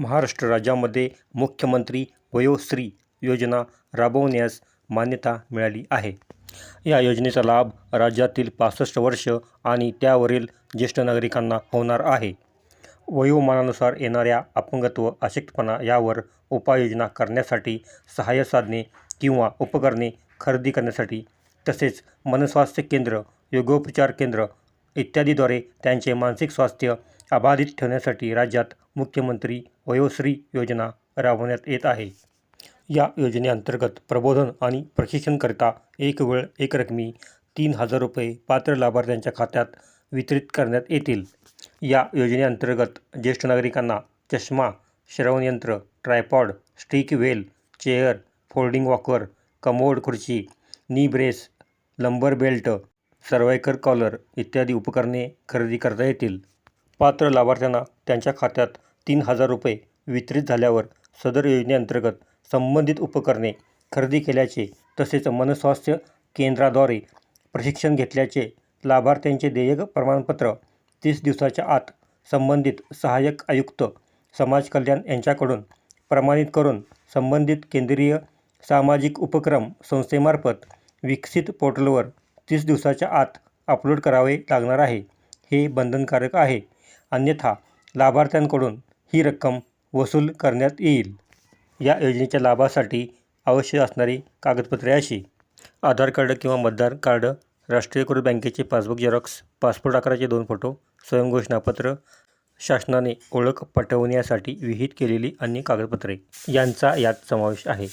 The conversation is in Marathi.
महाराष्ट्र राज्यामध्ये मुख्यमंत्री वयोश्री योजना राबवण्यास मान्यता मिळाली आहे. या योजनेचा लाभ राज्यातील पासष्ट वर्ष आणि त्यावरील ज्येष्ठ नागरिकांना होणार आहे. वयोमानानुसार येणाऱ्या अपंगत्व अशक्तपणा यावर उपाययोजना करण्यासाठी सहाय्य साधने किंवा उपकरणे खरेदी करण्यासाठी तसेच मनस्वास्थ्य केंद्र योगोपचार केंद्र इत्यादीद्वारे त्यांचे मानसिक स्वास्थ्य अबाधित ठेवण्यासाठी राज्यात मुख्यमंत्री वयोश्री योजना राबवण्यात येत आहे. या योजनेअंतर्गत प्रबोधन आणि प्रशिक्षणकरिता एक वेळ एकरकमी तीन हजार रुपये पात्र लाभार्थ्यांच्या खात्यात वितरित करण्यात येतील. या योजनेअंतर्गत ज्येष्ठ नागरिकांना चष्मा श्रवणयंत्र tripod stick wheelchair folding walker commode खुर्ची knee brace lumbar belt cervical collar इत्यादी उपकरणे खरेदी करता येतील. पात्र लाभार्थ्यांना त्यांच्या खात्यात तीन हजार रुपये वितरित झाल्यावर सदर योजनेअंतर्गत संबंधित उपकरणे खरेदी केल्याचे तसेच मनस्वास्थ्य केंद्राद्वारे प्रशिक्षण घेतल्याचे लाभार्थ्यांचे देयक प्रमाणपत्र तीस दिवसाच्या आत संबंधित सहाय्यक आयुक्त समाज कल्याण यांच्याकडून प्रमाणित करून संबंधित केंद्रीय सामाजिक उपक्रम संस्थेमार्फत विकसित पोर्टलवर तीस दिवसाच्या आत अपलोड करावे लागणार आहे. हे बंधनकारक आहे. अन्यथा लाभार्थ्यांकडून ही रक्कम वसूल करण्यात येईल. या योजनेच्या लाभासाठी आवश्यक असणारी कागदपत्रे अशी आधार कार्ड किंवा मतदार कार्ड राष्ट्रीयकृत बँकेचे पासबुक झेरॉक्स पासपोर्ट आकाराचे दोन फोटो स्वयंघोषणापत्र शासनाने ओळख पटवण्यासाठी विहित केलेली अन्य कागदपत्रे यांचा यात समावेश आहे.